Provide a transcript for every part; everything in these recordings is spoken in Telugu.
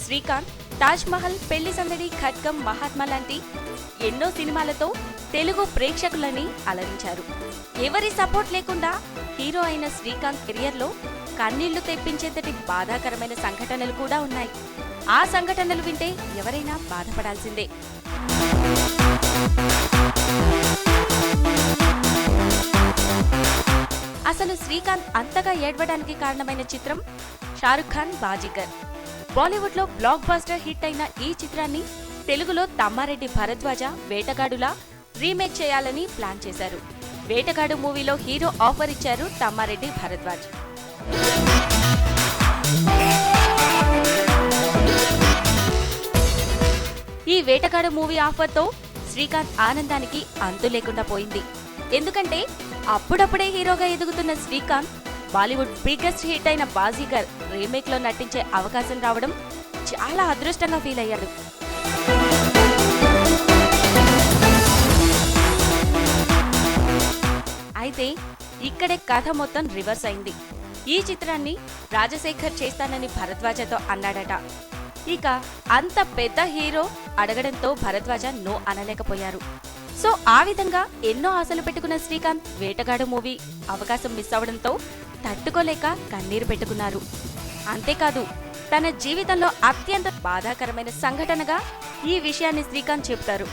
శ్రీకాంత్ తాజ్ మహల్ పెళ్ళి సందడి ఖడ్గం మహాత్మా లాంటి ఎన్నో సినిమాలతో తెలుగు ప్రేక్షకులని అలరించారు. ఎవరి సపోర్ట్ లేకుండా హీరో అయిన శ్రీకాంత్ కెరియర్లో కన్నీళ్ళు తెప్పించేంతటి బాధాకరమైన సంఘటనలు కూడా ఉన్నాయి. ఆ సంఘటనలు వింటే ఎవరైనా బాధపడాల్సిందే. అసలు శ్రీకాంత్ అంతగా ఏడవడానికి కారణమైన చిత్రం షారుఖ్ ఖాన్ బాజీగర్ బాలీవుడ్లో బ్లాక్ బాస్టర్ హిట్ అయిన ఈ చిత్రాన్ని తెలుగులో తమ్మారెడ్డి భరద్వాజ వేటగాడులా రీమేక్ చేయాలని ప్లాన్ చేశారు. వేటగాడు మూవీలో హీరో ఆఫర్ ఇచ్చారు తమ్మారెడ్డి భరద్వాజ్. ఈ వేటగాడు మూవీ ఆఫర్తో శ్రీకాంత్ ఆనందానికి అంతు లేకుండా పోయింది. ఎందుకంటే అప్పుడప్పుడే హీరోగా ఎదుగుతున్న శ్రీకాంత్ బాలీవుడ్ బిగ్గెస్ట్ హిట్ అయిన బాజీగర్ రీమేక్లో నటించే అవకాశం రావడం చాలా అదృష్టంగా ఫీల్ అయ్యాడు అయితే ఇక్కడే కథ మొత్తం రివర్స్ అయింది. ఈ చిత్రాన్ని రాజశేఖర్ చేస్తానని భరద్వాజతో అన్నాడట. ఇక అంత పెద్ద హీరో అడగడంతో భరద్వాజ నో అనలేకపోయారు. సో ఆ విధంగా ఎన్నో ఆశలు పెట్టుకున్న శ్రీకాంత్ వేటగాడు మూవీ అవకాశం మిస్ అవడంతో తట్టుకోలేక కన్నీరు పెట్టుకున్నారు. అంతేకాదు తన జీవితంలో అత్యంత బాధాకరమైన సంఘటనగా ఈ విషయాన్ని శ్రీకాంత్ చెబుతారు.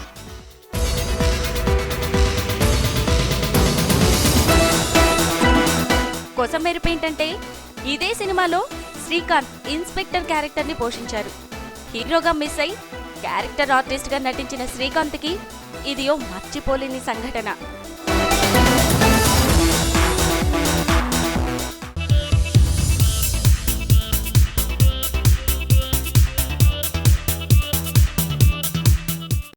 కొసమెరుపు ఏంటంటే ఇదే సినిమాలో శ్రీకాంత్ ఇన్స్పెక్టర్ క్యారెక్టర్ని పోషించారు. హీరోగా మిస్ అయి క్యారెక్టర్ ఆర్టిస్ట్గా నటించిన శ్రీకాంత్కి ఇది ఓ మర్చిపోలేని సంఘటన.